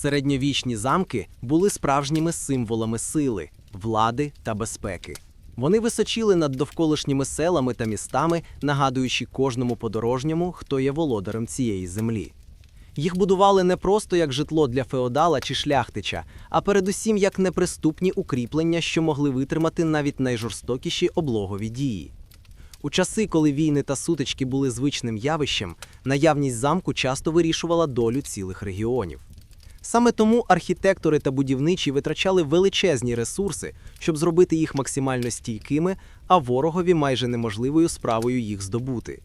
Середньовічні замки були справжніми символами сили, влади та безпеки. Вони височили над довколишніми селами та містами, нагадуючи кожному подорожньому, хто є володарем цієї землі. Їх будували не просто як житло для феодала чи шляхтича, а передусім як неприступні укріплення, що могли витримати навіть найжорстокіші облогові дії. У часи, коли війни та сутички були звичним явищем, наявність замку часто вирішувала долю цілих регіонів. Саме тому архітектори та будівничі витрачали величезні ресурси, щоб зробити їх максимально стійкими, а ворогові майже неможливою справою їх здобути.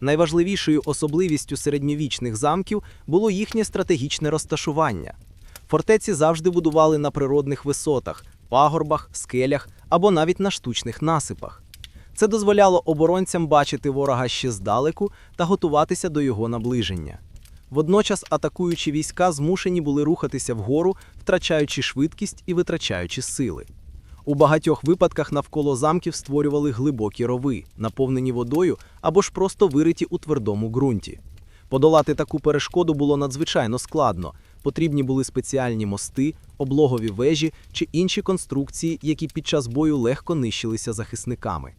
Найважливішою особливістю середньовічних замків було їхнє стратегічне розташування. Фортеці завжди будували на природних висотах, пагорбах, скелях або навіть на штучних насипах. Це дозволяло оборонцям бачити ворога ще здалеку та готуватися до його наближення. Водночас атакуючі війська змушені були рухатися вгору, втрачаючи швидкість і витрачаючи сили. У багатьох випадках навколо замків створювали глибокі рови, наповнені водою або ж просто вириті у твердому ґрунті. Подолати таку перешкоду було надзвичайно складно. Потрібні були спеціальні мости, облогові вежі чи інші конструкції, які під час бою легко нищилися захисниками.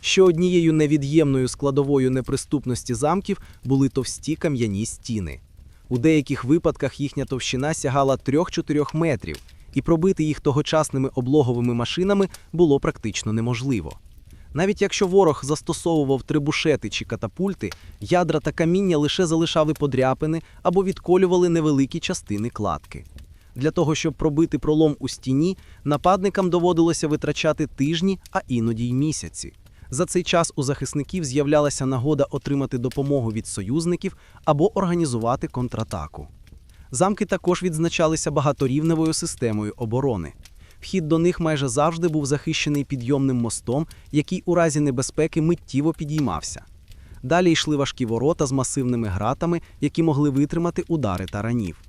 Ще однією невід'ємною складовою неприступності замків були товсті кам'яні стіни. У деяких випадках їхня товщина сягала 3-4 метрів, і пробити їх тогочасними облоговими машинами було практично неможливо. Навіть якщо ворог застосовував трибушети чи катапульти, ядра та каміння лише залишали подряпини або відколювали невеликі частини кладки. Для того, щоб пробити пролом у стіні, нападникам доводилося витрачати тижні, а іноді й місяці. За цей час у захисників з'являлася нагода отримати допомогу від союзників або організувати контратаку. Замки також відзначалися багаторівневою системою оборони. Вхід до них майже завжди був захищений підйомним мостом, який у разі небезпеки миттєво підіймався. Далі йшли важкі ворота з масивними гратами, які могли витримати удари таранів.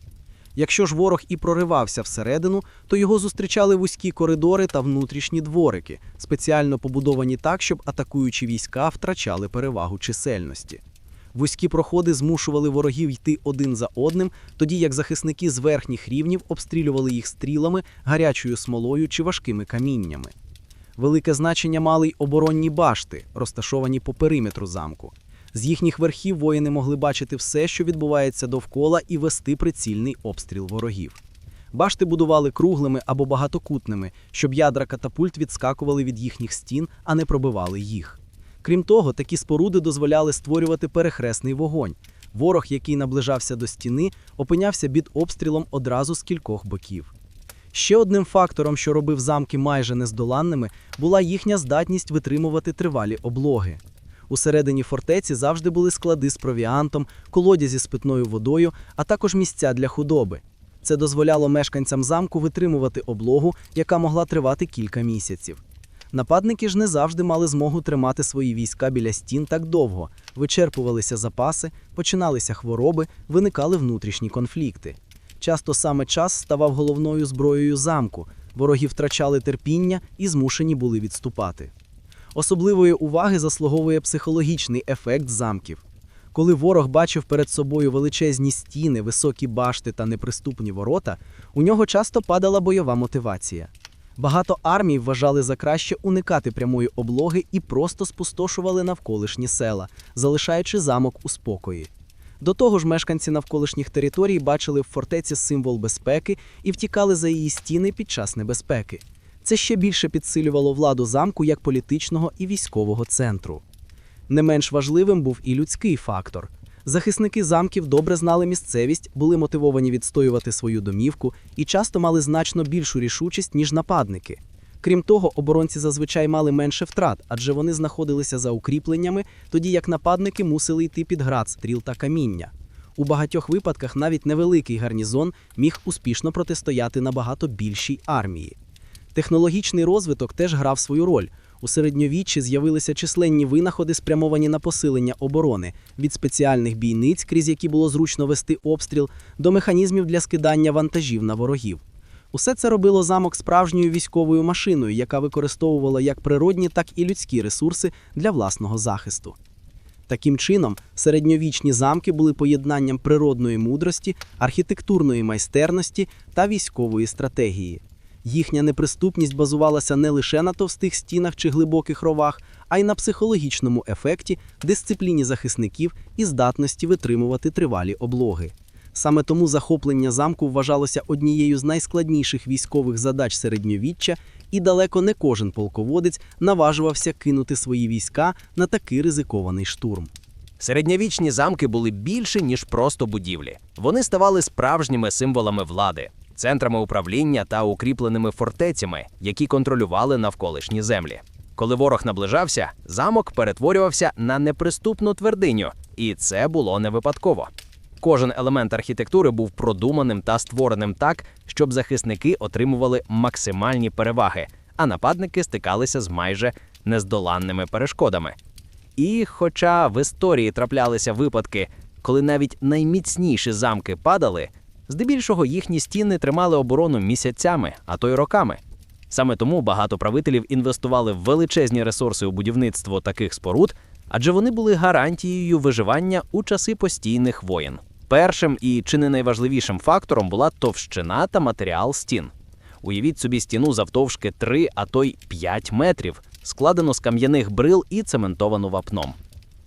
Якщо ж ворог і проривався всередину, то його зустрічали вузькі коридори та внутрішні дворики, спеціально побудовані так, щоб атакуючі війська втрачали перевагу чисельності. Вузькі проходи змушували ворогів йти один за одним, тоді як захисники з верхніх рівнів обстрілювали їх стрілами, гарячою смолою чи важкими каміннями. Велике значення мали й оборонні башти, розташовані по периметру замку. З їхніх верхів воїни могли бачити все, що відбувається довкола, і вести прицільний обстріл ворогів. Башти будували круглими або багатокутними, щоб ядра катапульт відскакували від їхніх стін, а не пробивали їх. Крім того, такі споруди дозволяли створювати перехресний вогонь. Ворог, який наближався до стіни, опинявся під обстрілом одразу з кількох боків. Ще одним фактором, що робив замки майже нездоланними, була їхня здатність витримувати тривалі облоги. Усередині фортеці завжди були склади з провіантом, колодязі з питною водою, а також місця для худоби. Це дозволяло мешканцям замку витримувати облогу, яка могла тривати кілька місяців. Нападники ж не завжди мали змогу тримати свої війська біля стін так довго, вичерпувалися запаси, починалися хвороби, виникали внутрішні конфлікти. Часто саме час ставав головною зброєю замку, вороги втрачали терпіння і змушені були відступати. Особливої уваги заслуговує психологічний ефект замків. Коли ворог бачив перед собою величезні стіни, високі башти та неприступні ворота, у нього часто падала бойова мотивація. Багато армій вважали за краще уникати прямої облоги і просто спустошували навколишні села, залишаючи замок у спокої. До того ж, мешканці навколишніх територій бачили в фортеці символ безпеки і втікали за її стіни під час небезпеки. Це ще більше підсилювало владу замку як політичного і військового центру. Не менш важливим був і людський фактор. Захисники замків добре знали місцевість, були мотивовані відстоювати свою домівку і часто мали значно більшу рішучість, ніж нападники. Крім того, оборонці зазвичай мали менше втрат, адже вони знаходилися за укріпленнями, тоді як нападники мусили йти під град, стріл та каміння. У багатьох випадках навіть невеликий гарнізон міг успішно протистояти набагато більшій армії. Технологічний розвиток теж грав свою роль. У середньовіччі з'явилися численні винаходи, спрямовані на посилення оборони від спеціальних бійниць, крізь які було зручно вести обстріл, до механізмів для скидання вантажів на ворогів. Усе це робило замок справжньою військовою машиною, яка використовувала як природні, так і людські ресурси для власного захисту. Таким чином, середньовічні замки були поєднанням природної мудрості, архітектурної майстерності та військової стратегії. Їхня неприступність базувалася не лише на товстих стінах чи глибоких ровах, а й на психологічному ефекті, дисципліні захисників і здатності витримувати тривалі облоги. Саме тому захоплення замку вважалося однією з найскладніших військових задач середньовіччя, і далеко не кожен полководець наважувався кинути свої війська на такий ризикований штурм. Середньовічні замки були більше, ніж просто будівлі. Вони ставали справжніми символами влади, центрами управління та укріпленими фортецями, які контролювали навколишні землі. Коли ворог наближався, замок перетворювався на неприступну твердиню, і це було не випадково. Кожен елемент архітектури був продуманим та створеним так, щоб захисники отримували максимальні переваги, а нападники стикалися з майже нездоланними перешкодами. І хоча в історії траплялися випадки, коли навіть найміцніші замки падали, здебільшого їхні стіни тримали оборону місяцями, а то й роками. Саме тому багато правителів інвестували в величезні ресурси у будівництво таких споруд, адже вони були гарантією виживання у часи постійних воєн. Першим і чи не найважливішим фактором була товщина та матеріал стін. Уявіть собі стіну завтовшки 3, а то й 5 метрів, складену з кам'яних брил і цементовану вапном.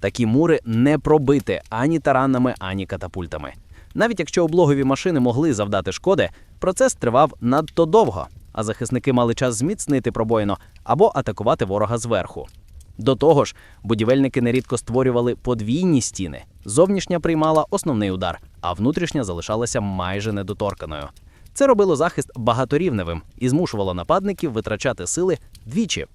Такі мури не пробити ані таранами, ані катапультами. Навіть якщо облогові машини могли завдати шкоди, процес тривав надто довго, а захисники мали час зміцнити пробоїно або атакувати ворога зверху. До того ж, будівельники нерідко створювали подвійні стіни. Зовнішня приймала основний удар, а внутрішня залишалася майже недоторканою. Це робило захист багаторівневим і змушувало нападників витрачати сили двічі.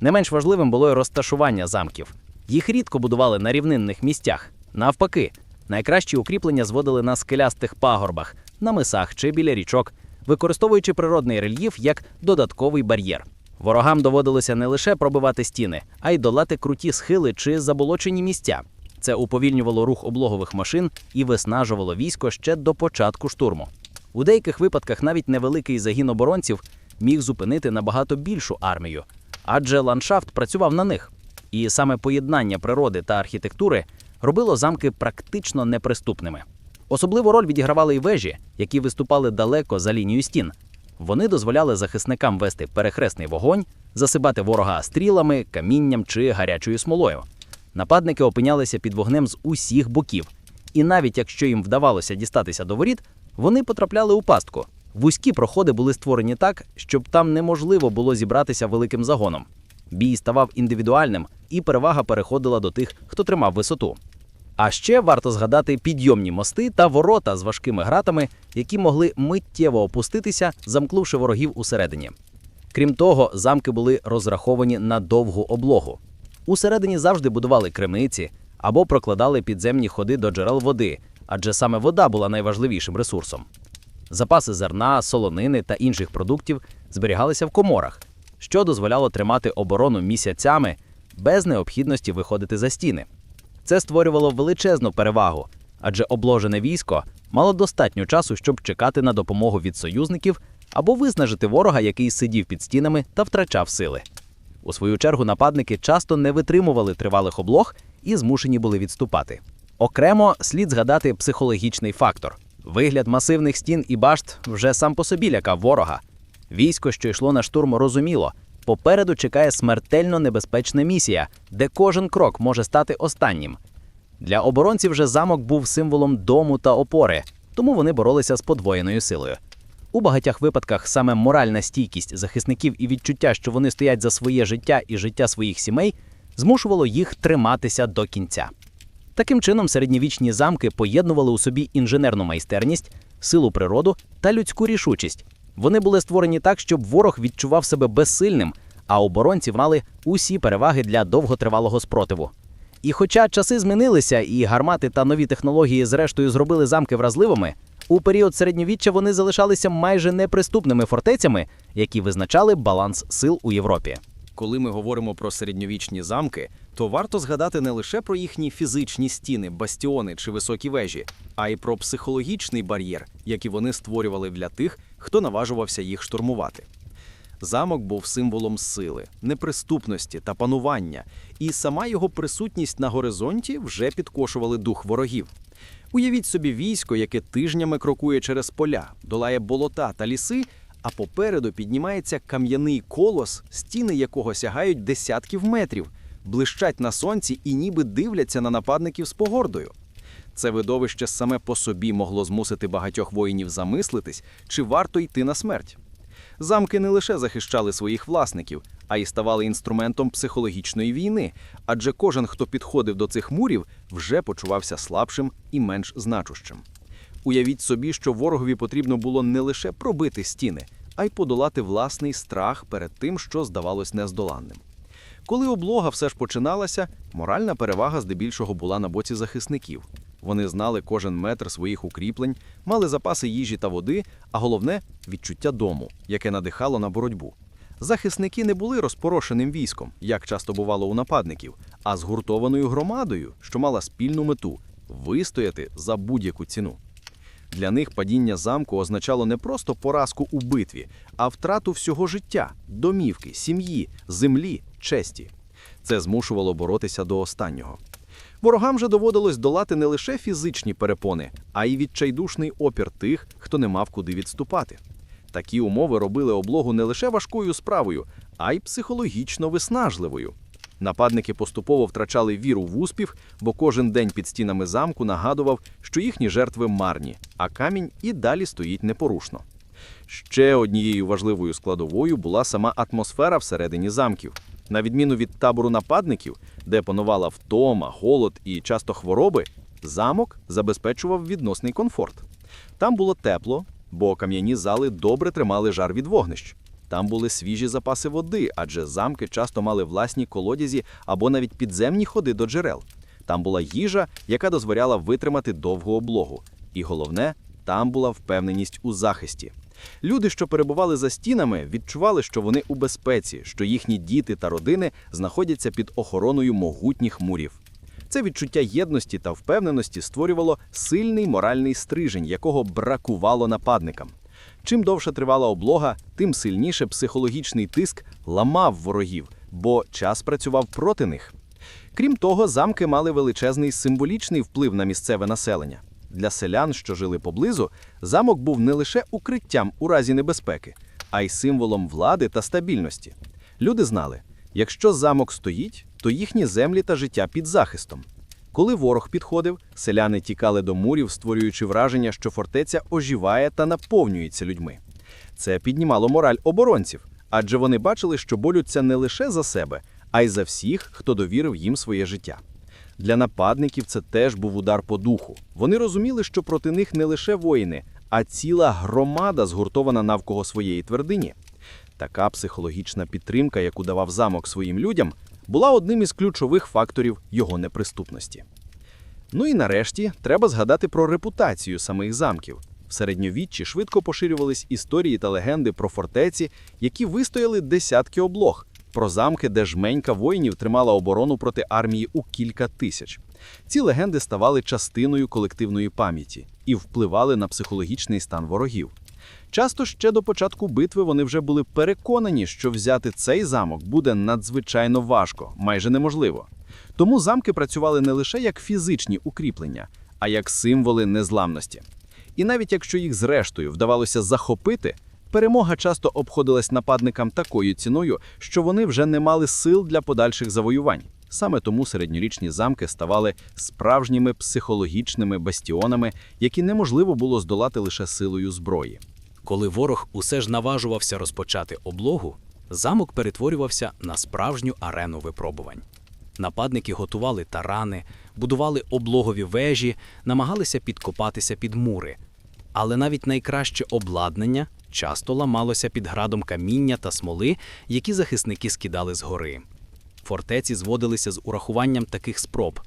Не менш важливим було й розташування замків. Їх рідко будували на рівнинних місцях. Навпаки, найкращі укріплення зводили на скелястих пагорбах, на мисах чи біля річок, використовуючи природний рельєф як додатковий бар'єр. Ворогам доводилося не лише пробивати стіни, а й долати круті схили чи заболочені місця. Це уповільнювало рух облогових машин і виснажувало військо ще до початку штурму. У деяких випадках навіть невеликий загін оборонців міг зупинити набагато більшу армію, адже ландшафт працював на них. І саме поєднання природи та архітектури робило замки практично неприступними. Особливу роль відігравали й вежі, які виступали далеко за лінією стін. Вони дозволяли захисникам вести перехресний вогонь, засипати ворога стрілами, камінням чи гарячою смолою. Нападники опинялися під вогнем з усіх боків, і навіть якщо їм вдавалося дістатися до воріт, вони потрапляли у пастку. Вузькі проходи були створені так, щоб там неможливо було зібратися великим загоном. Бій ставав індивідуальним, і перевага переходила до тих, хто тримав висоту. А ще варто згадати підйомні мости та ворота з важкими гратами, які могли миттєво опуститися, замкнувши ворогів усередині. Крім того, замки були розраховані на довгу облогу. Усередині завжди будували криниці або прокладали підземні ходи до джерел води, адже саме вода була найважливішим ресурсом. Запаси зерна, солонини та інших продуктів зберігалися в коморах, що дозволяло тримати оборону місяцями без необхідності виходити за стіни. Це створювало величезну перевагу, адже обложене військо мало достатньо часу, щоб чекати на допомогу від союзників або виснажити ворога, який сидів під стінами та втрачав сили. У свою чергу нападники часто не витримували тривалих облог і змушені були відступати. Окремо слід згадати психологічний фактор. Вигляд масивних стін і башт вже сам по собі лякав ворога. Військо, що йшло на штурм, розуміло, попереду чекає смертельно небезпечна місія, де кожен крок може стати останнім. Для оборонців же замок був символом дому та опори, тому вони боролися з подвоєною силою. У багатьох випадках саме моральна стійкість захисників і відчуття, що вони стоять за своє життя і життя своїх сімей, змушувало їх триматися до кінця. Таким чином, середньовічні замки поєднували у собі інженерну майстерність, силу природу та людську рішучість. Вони були створені так, щоб ворог відчував себе безсильним, а оборонці мали усі переваги для довготривалого спротиву. І хоча часи змінилися, і гармати та нові технології, зрештою, зробили замки вразливими, у період середньовіччя вони залишалися майже неприступними фортецями, які визначали баланс сил у Європі. Коли ми говоримо про середньовічні замки, то варто згадати не лише про їхні фізичні стіни, бастіони чи високі вежі, а й про психологічний бар'єр, який вони створювали для тих, хто наважувався їх штурмувати. Замок був символом сили, неприступності та панування, і сама його присутність на горизонті вже підкошували дух ворогів. Уявіть собі військо, яке тижнями крокує через поля, долає болота та ліси, а попереду піднімається кам'яний колос, стіни якого сягають десятків метрів, блищать на сонці і ніби дивляться на нападників з погордою. Це видовище саме по собі могло змусити багатьох воїнів замислитись, чи варто йти на смерть. Замки не лише захищали своїх власників, а й ставали інструментом психологічної війни, адже кожен, хто підходив до цих мурів, вже почувався слабшим і менш значущим. Уявіть собі, що ворогові потрібно було не лише пробити стіни, а й подолати власний страх перед тим, що здавалось нездоланним. Коли облога все ж починалася, моральна перевага здебільшого була на боці захисників. Вони знали кожен метр своїх укріплень, мали запаси їжі та води, а головне відчуття дому, яке надихало на боротьбу. Захисники не були розпорошеним військом, як часто бувало у нападників, а згуртованою громадою, що мала спільну мету вистояти за будь-яку ціну. Для них падіння замку означало не просто поразку у битві, а втрату всього життя, домівки, сім'ї, землі, честі. Це змушувало боротися до останнього. Ворогам же доводилось долати не лише фізичні перепони, а й відчайдушний опір тих, хто не мав куди відступати. Такі умови робили облогу не лише важкою справою, а й психологічно виснажливою. Нападники поступово втрачали віру в успіх, бо кожен день під стінами замку нагадував, що їхні жертви марні, а камінь і далі стоїть непорушно. Ще однією важливою складовою була сама атмосфера всередині замків. На відміну від табору нападників, де панувала втома, голод і часто хвороби, замок забезпечував відносний комфорт. Там було тепло, бо кам'яні зали добре тримали жар від вогнищ. Там були свіжі запаси води, адже замки часто мали власні колодязі або навіть підземні ходи до джерел. Там була їжа, яка дозволяла витримати довгу облогу. І головне, там була впевненість у захисті. Люди, що перебували за стінами, відчували, що вони у безпеці, що їхні діти та родини знаходяться під охороною могутніх мурів. Це відчуття єдності та впевненості створювало сильний моральний стрижень, якого бракувало нападникам. Чим довше тривала облога, тим сильніше психологічний тиск ламав ворогів, бо час працював проти них. Крім того, замки мали величезний символічний вплив на місцеве населення. Для селян, що жили поблизу, замок був не лише укриттям у разі небезпеки, а й символом влади та стабільності. Люди знали, якщо замок стоїть, то їхні землі та життя під захистом. Коли ворог підходив, селяни тікали до мурів, створюючи враження, що фортеця оживає та наповнюється людьми. Це піднімало мораль оборонців, адже вони бачили, що борються не лише за себе, а й за всіх, хто довірив їм своє життя. Для нападників це теж був удар по духу. Вони розуміли, що проти них не лише воїни, а ціла громада згуртована навколо своєї твердині. Така психологічна підтримка, яку давав замок своїм людям, була одним із ключових факторів його неприступності. Ну і нарешті треба згадати про репутацію самих замків. В середньовіччі швидко поширювались історії та легенди про фортеці, які вистояли десятки облог, про замки, де жменька воїнів тримала оборону проти армії у кілька тисяч. Ці легенди ставали частиною колективної пам'яті і впливали на психологічний стан ворогів. Часто ще до початку битви вони вже були переконані, що взяти цей замок буде надзвичайно важко, майже неможливо. Тому замки працювали не лише як фізичні укріплення, а як символи незламності. І навіть якщо їх зрештою вдавалося захопити, перемога часто обходилась нападникам такою ціною, що вони вже не мали сил для подальших завоювань. Саме тому середньорічні замки ставали справжніми психологічними бастіонами, які неможливо було здолати лише силою зброї. Коли ворог усе ж наважувався розпочати облогу, замок перетворювався на справжню арену випробувань. Нападники готували тарани, будували облогові вежі, намагалися підкопатися під мури. Але навіть найкраще обладнання часто ламалося під градом каміння та смоли, які захисники скидали з гори. Фортеці зводилися з урахуванням таких спроб.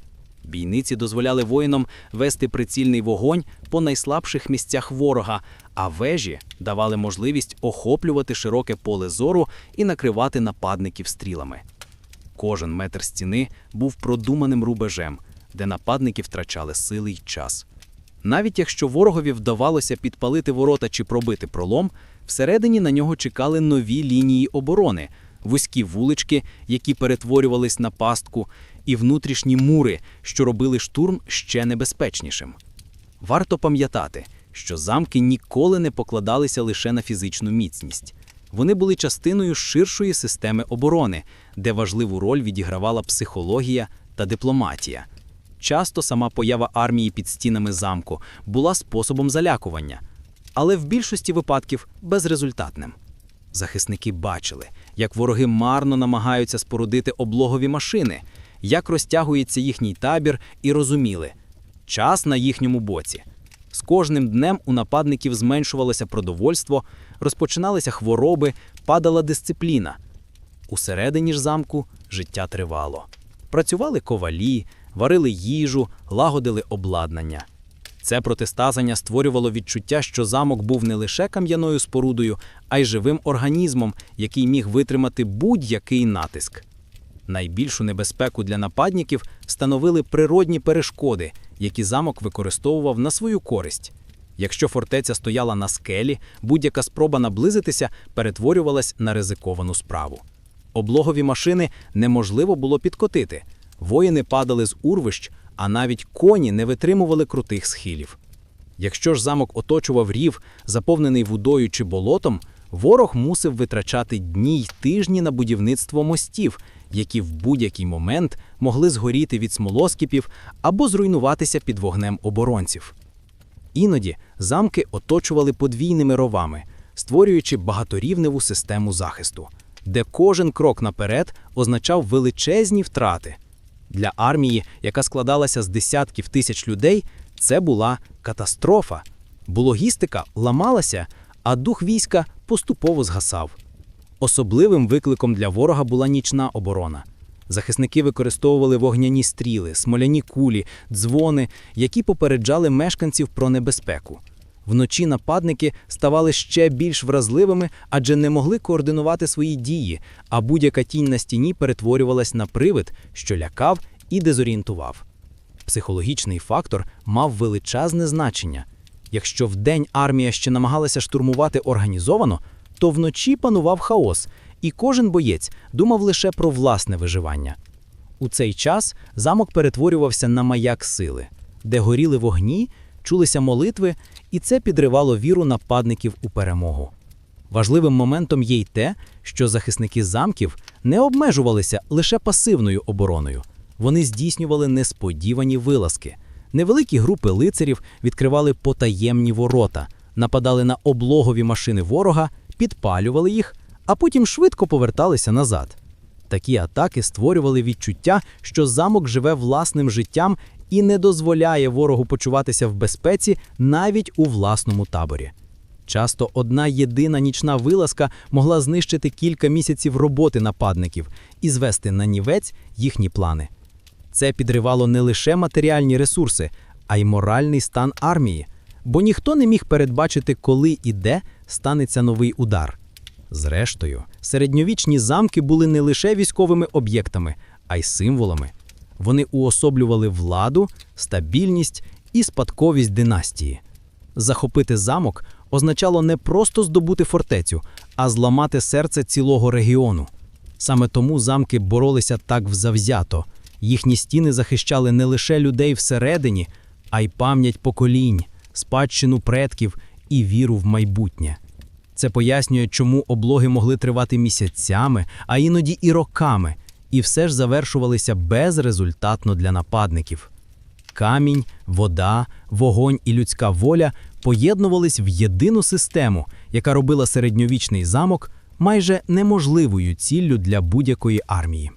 Бійниці дозволяли воїнам вести прицільний вогонь по найслабших місцях ворога, а вежі давали можливість охоплювати широке поле зору і накривати нападників стрілами. Кожен метр стіни був продуманим рубежем, де нападники втрачали сили й час. Навіть якщо ворогові вдавалося підпалити ворота чи пробити пролом, Всередині на нього чекали нові лінії оборони, вузькі вулички, які перетворювались на пастку, і внутрішні мури, що робили штурм ще небезпечнішим. Варто пам'ятати, що замки ніколи не покладалися лише на фізичну міцність. Вони були частиною ширшої системи оборони, де важливу роль відігравала психологія та дипломатія. Часто сама поява армії під стінами замку була способом залякування, але в більшості випадків безрезультатним. Захисники бачили, як вороги марно намагаються спорудити облогові машини, як розтягується їхній табір, і розуміли час на їхньому боці. З кожним днем у нападників зменшувалося продовольство, розпочиналися хвороби, падала дисципліна. Усередині ж замку життя тривало. Працювали ковалі, варили їжу, лагодили обладнання. Це протистазання створювало відчуття, що замок був не лише кам'яною спорудою, а й живим організмом, який міг витримати будь-який натиск. Найбільшу небезпеку для нападників становили природні перешкоди, які замок використовував на свою користь. Якщо фортеця стояла на скелі, будь-яка спроба наблизитися перетворювалась на ризиковану справу. Облогові машини неможливо було підкотити. Воїни падали з урвищ, а навіть коні не витримували крутих схилів. Якщо ж замок оточував рів, заповнений водою чи болотом, ворог мусив витрачати дні й тижні на будівництво мостів, які в будь-який момент могли згоріти від смолоскипів або зруйнуватися під вогнем оборонців. Іноді замки оточували подвійними ровами, створюючи багаторівневу систему захисту, де кожен крок наперед означав величезні втрати. Для армії, яка складалася з десятків тисяч людей, це була катастрофа, бо логістика ламалася, а дух війська поступово згасав. Особливим викликом для ворога була нічна оборона. Захисники використовували вогняні стріли, смоляні кулі, дзвони, які попереджали мешканців про небезпеку. Вночі нападники ставали ще більш вразливими, адже не могли координувати свої дії, а будь-яка тінь на стіні перетворювалась на привид, що лякав і дезорієнтував. Психологічний фактор мав величезне значення. Якщо вдень армія ще намагалася штурмувати організовано, то вночі панував хаос, і кожен боєць думав лише про власне виживання. У цей час замок перетворювався на маяк сили, де горіли вогні, чулися молитви, і це підривало віру нападників у перемогу. Важливим моментом є й те, що захисники замків не обмежувалися лише пасивною обороною. Вони здійснювали несподівані вилазки. Невеликі групи лицарів відкривали потаємні ворота, нападали на облогові машини ворога, підпалювали їх, а потім швидко поверталися назад. Такі атаки створювали відчуття, що замок живе власним життям і не дозволяє ворогу почуватися в безпеці навіть у власному таборі. Часто одна єдина нічна вилазка могла знищити кілька місяців роботи нападників і звести на нівець їхні плани. Це підривало не лише матеріальні ресурси, а й моральний стан армії, бо ніхто не міг передбачити, коли і де станеться новий удар. Зрештою, середньовічні замки були не лише військовими об'єктами, а й символами. Вони уособлювали владу, стабільність і спадковість династії. Захопити замок означало не просто здобути фортецю, а зламати серце цілого регіону. Саме тому замки боролися так взавзято. Їхні стіни захищали не лише людей всередині, а й пам'ять поколінь, спадщину предків і віру в майбутнє. Це пояснює, чому облоги могли тривати місяцями, а іноді і роками, і все ж завершувалися безрезультатно для нападників. Камінь, вода, вогонь і людська воля поєднувались в єдину систему, яка робила середньовічний замок майже неможливою ціллю для будь-якої армії.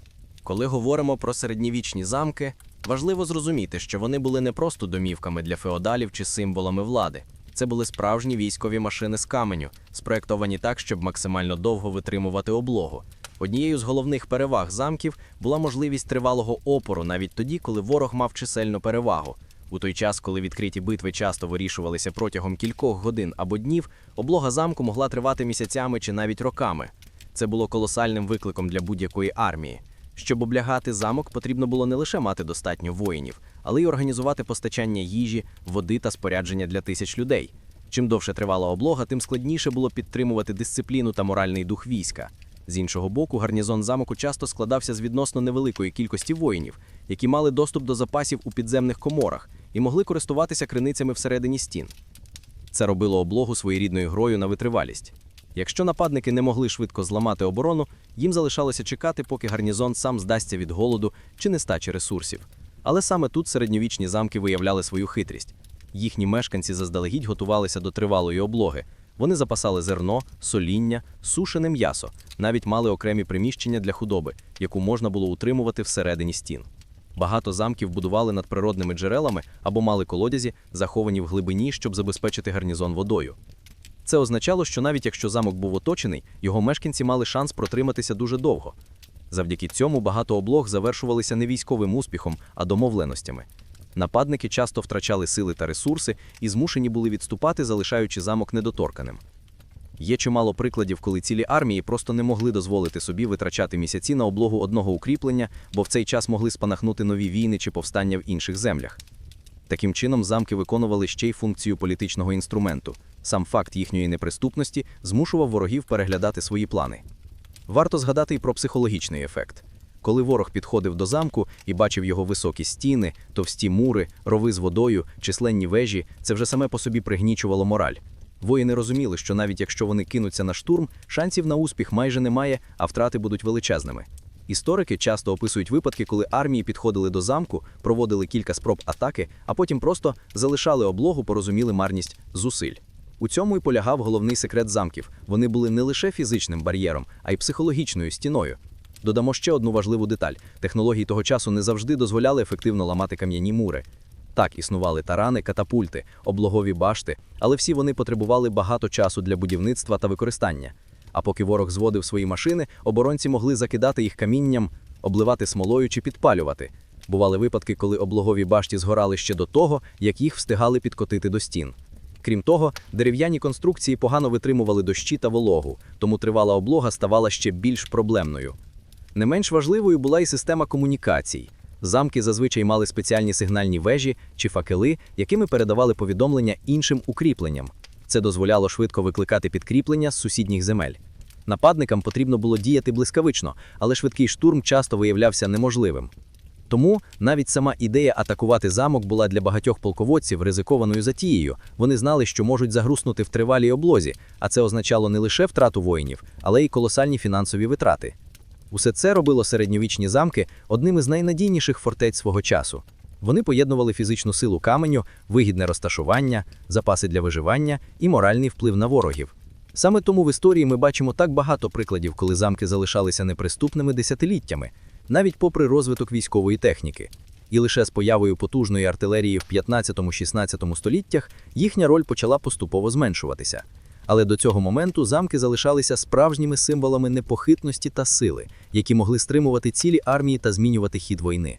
Коли говоримо про середньовічні замки, важливо зрозуміти, що вони були не просто домівками для феодалів чи символами влади. Це були справжні військові машини з каменю, спроектовані так, щоб максимально довго витримувати облогу. Однією з головних переваг замків була можливість тривалого опору навіть тоді, коли ворог мав чисельну перевагу. У той час, коли відкриті битви часто вирішувалися протягом кількох годин або днів, облога замку могла тривати місяцями чи навіть роками. Це було колосальним викликом для будь-якої армії. Щоб облягати замок, потрібно було не лише мати достатньо воїнів, але й організувати постачання їжі, води та спорядження для тисяч людей. Чим довше тривала облога, тим складніше було підтримувати дисципліну та моральний дух війська. З іншого боку, гарнізон замку часто складався з відносно невеликої кількості воїнів, які мали доступ до запасів у підземних коморах і могли користуватися криницями всередині стін. Це робило облогу своєрідною грою на витривалість. Якщо нападники не могли швидко зламати оборону, їм залишалося чекати, поки гарнізон сам здасться від голоду чи нестачі ресурсів. Але саме тут середньовічні замки виявляли свою хитрість. Їхні мешканці заздалегідь готувалися до тривалої облоги. Вони запасали зерно, соління, сушене м'ясо, навіть мали окремі приміщення для худоби, яку можна було утримувати всередині стін. Багато замків будували над природними джерелами або мали колодязі, заховані в глибині, щоб забезпечити гарнізон водою. Це означало, що навіть якщо замок був оточений, його мешканці мали шанс протриматися дуже довго. Завдяки цьому багато облог завершувалися не військовим успіхом, а домовленостями. Нападники часто втрачали сили та ресурси і змушені були відступати, залишаючи замок недоторканим. Є чимало прикладів, коли цілі армії просто не могли дозволити собі витрачати місяці на облогу одного укріплення, бо в цей час могли спанахнути нові війни чи повстання в інших землях. Таким чином, замки виконували ще й функцію політичного інструменту. Сам факт їхньої неприступності змушував ворогів переглядати свої плани. Варто згадати й про психологічний ефект. Коли ворог підходив до замку і бачив його високі стіни, товсті мури, рови з водою, численні вежі, це вже саме по собі пригнічувало мораль. Воїни розуміли, що навіть якщо вони кинуться на штурм, шансів на успіх майже немає, а втрати будуть величезними. Історики часто описують випадки, коли армії підходили до замку, проводили кілька спроб атаки, а потім просто залишали облогу, порозуміли марність зусиль. У цьому і полягав головний секрет замків. Вони були не лише фізичним бар'єром, а й психологічною стіною. Додамо ще одну важливу деталь: технології того часу не завжди дозволяли ефективно ламати кам'яні мури. Так, існували тарани, катапульти, облогові башти, але всі вони потребували багато часу для будівництва та використання. А поки ворог зводив свої машини, оборонці могли закидати їх камінням, обливати смолою чи підпалювати. Бували випадки, коли облогові башті згорали ще до того, як їх встигали підкотити до стін. Крім того, дерев'яні конструкції погано витримували дощі та вологу, тому тривала облога ставала ще більш проблемною. Не менш важливою була і система комунікацій. Замки зазвичай мали спеціальні сигнальні вежі чи факели, якими передавали повідомлення іншим укріпленням. Це дозволяло швидко викликати підкріплення з сусідніх земель. Нападникам потрібно було діяти блискавично, але швидкий штурм часто виявлявся неможливим. Тому навіть сама ідея атакувати замок була для багатьох полководців ризикованою затією. Вони знали, що можуть загруснути в тривалій облозі, а це означало не лише втрату воїнів, але й колосальні фінансові витрати. Усе це робило середньовічні замки одним із найнадійніших фортець свого часу. Вони поєднували фізичну силу каменю, вигідне розташування, запаси для виживання і моральний вплив на ворогів. Саме тому в історії ми бачимо так багато прикладів, коли замки залишалися неприступними десятиліттями, навіть попри розвиток військової техніки. І лише з появою потужної артилерії в 15-16 століттях їхня роль почала поступово зменшуватися. Але до цього моменту замки залишалися справжніми символами непохитності та сили, які могли стримувати цілі армії та змінювати хід війни.